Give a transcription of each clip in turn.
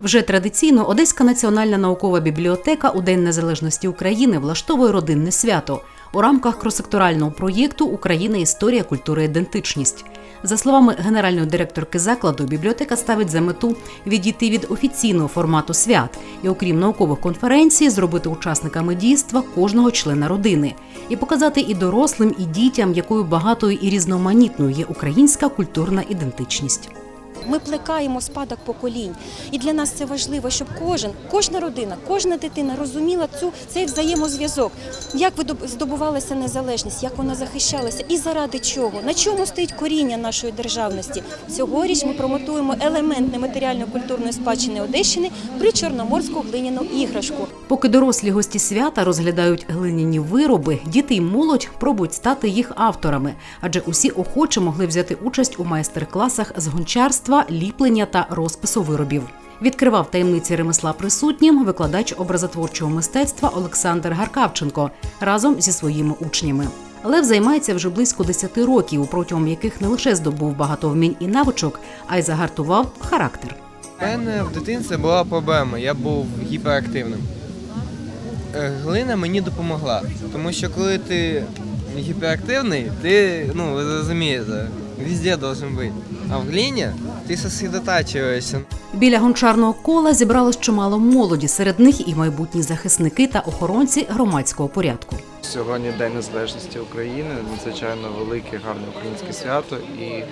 Вже традиційно Одеська національна наукова бібліотека у День Незалежності України влаштовує родинне свято у рамках кросекторального проєкту Україна історія, культура, ідентичність. За словами генеральної директорки закладу, бібліотека ставить за мету відійти від офіційного формату свят і, окрім наукових конференцій, зробити учасниками дійства кожного члена родини і показати і дорослим, і дітям, якою багатою і різноманітною є українська культурна ідентичність. Ми плекаємо спадок поколінь, і для нас це важливо, щоб кожен, кожна родина, кожна дитина розуміла цю цей взаємозв'язок, як здобувалася незалежність, як вона захищалася, і заради чого, на чому стоїть коріння нашої державності. Цьогоріч ми промотуємо елемент нематеріально-культурної спадщини Одещини при чорноморську глиняну іграшку. Поки дорослі гості свята розглядають глиняні вироби, діти й молодь пробують стати їх авторами, адже усі охочі могли взяти участь у майстер-класах з гончарства, ліплення та розпису виробів. Відкривав таємниці ремесла присутнім викладач образотворчого мистецтва Олександр Гаркавченко разом зі своїми учнями. Лев займається вже близько 10 років, протягом яких не лише здобув багато вмінь і навичок, а й загартував характер. У мене в дитинстві була проблема, я був гіперактивним. Е, Глина мені допомогла, тому що коли ти гіперактивний, ти, ну, розумієте, везде должен быть. А в глині ти сосредотачиваешься. Біля гончарного кола зібралось чимало молоді. Серед них і майбутні захисники та охоронці громадського порядку. Сьогодні День Незалежності України, надзвичайно велике, гарне українське свято. І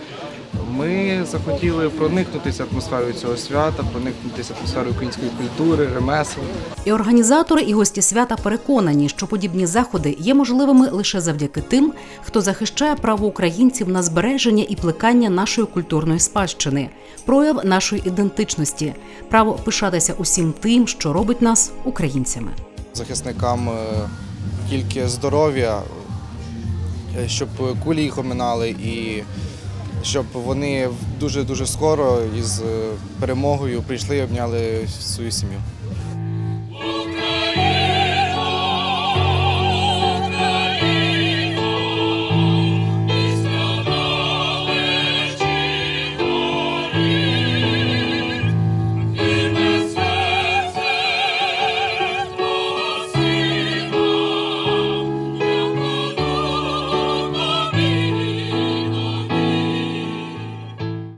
ми захотіли проникнутися атмосферою цього свята, проникнутися атмосферою української культури, ремесел. І організатори, і гості свята переконані, що подібні заходи є можливими лише завдяки тим, хто захищає право українців на збереження і плекання нашої культурної спадщини, прояв нашої ідентичності, право пишатися усім тим, що робить нас українцями. захисникам е, тільки здоров'я, е, щоб кулі їх оминали і щоб вони дуже дуже скоро із е, перемогою прийшли і обняли свою сім'ю.